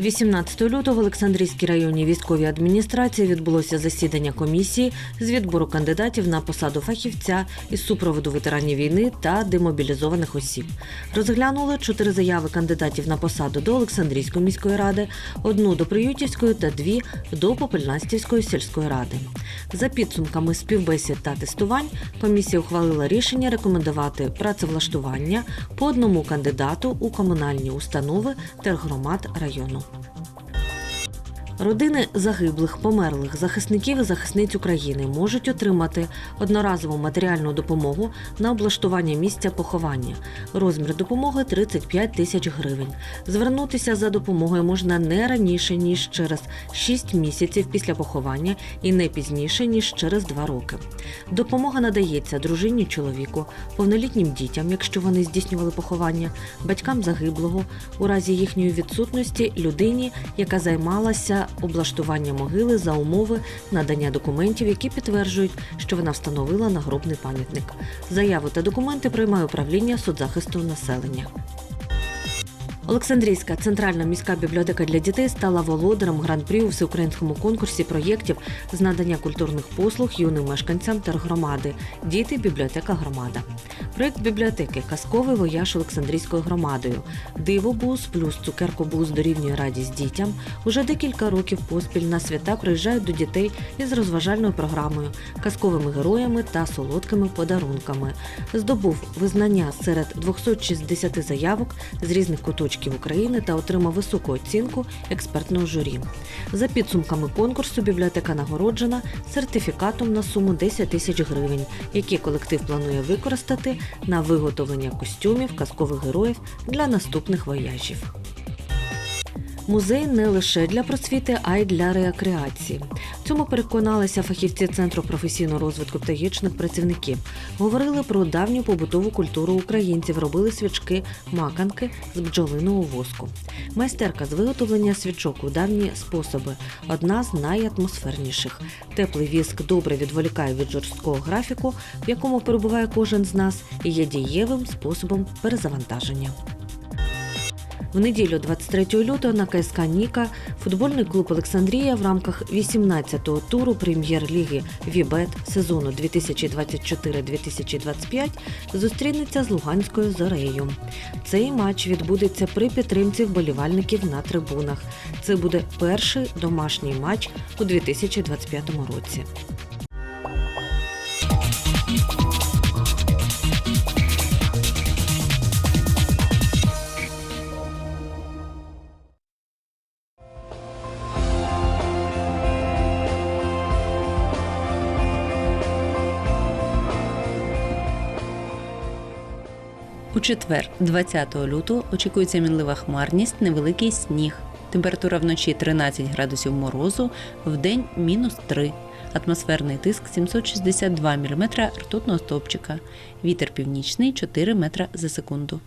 18 лютого в Олександрійській районній військовій адміністрації відбулося засідання комісії з відбору кандидатів на посаду фахівця із супроводу ветеранів війни та демобілізованих осіб. Розглянули чотири заяви кандидатів на посаду до Олександрійської міської ради, одну до Приютівської та дві до Попельнастівської сільської ради. За підсумками співбесід та тестувань комісія ухвалила рішення рекомендувати працевлаштування по одному кандидату у комунальні установи тергромад району. Thank you. Родини загиблих, померлих захисників і захисниць України можуть отримати одноразову матеріальну допомогу на облаштування місця поховання. Розмір допомоги 35 тисяч гривень. Звернутися за допомогою можна не раніше ніж через 6 місяців після поховання і не пізніше ніж через 2 роки. Допомога надається дружині чоловіку, повнолітнім дітям, якщо вони здійснювали поховання, батькам загиблого, у разі їхньої відсутності людині, яка займалася облаштуванням могили за умови надання документів, які підтверджують, що вона встановила нагробний пам'ятник. Заяву та документи приймає управління соцзахисту населення. Олександрійська центральна міська бібліотека для дітей стала володарем гран-прі у всеукраїнському конкурсі проєктів з надання культурних послуг юним мешканцям тергромади Діти, бібліотека громада. Проєкт бібліотеки Казковий вояж Олександрійською громадою. Дивобуз плюс цукеркобуз дорівнює радість дітям. Уже декілька років поспіль на свята приїжджають до дітей із розважальною програмою, казковими героями та солодкими подарунками. Здобув визнання серед 260 заявок з різних куточків України та отримав високу оцінку експертного журі. За підсумками конкурсу бібліотека нагороджена сертифікатом на суму 10 тисяч гривень, які колектив планує використати на виготовлення костюмів казкових героїв для наступних вояжів. Музей не лише для просвіти, а й для рекреації. Цьому переконалися фахівці Центру професійного розвитку птагічних працівників. Говорили про давню побутову культуру українців, робили свічки, маканки з бджолиного воску. Майстерка з виготовлення свічок у давні способи одна з найатмосферніших. Теплий віск добре відволікає від жорсткого графіку, в якому перебуває кожен з нас, і є дієвим способом перезавантаження. В неділю 23 лютого на КСК Ніка футбольний клуб Олександрія в рамках 18-го туру прем'єр-ліги Вібет сезону 2024-2025 зустрінеться з Луганською зорею. Цей матч відбудеться при підтримці вболівальників на трибунах. Це буде перший домашній матч у 2025 році. У четвер, 20 лютого, очікується мінлива хмарність, невеликий сніг. Температура вночі 13 градусів морозу, вдень мінус 3. Атмосферний тиск 762 мм ртутного стовпчика. Вітер північний 4 метра за секунду.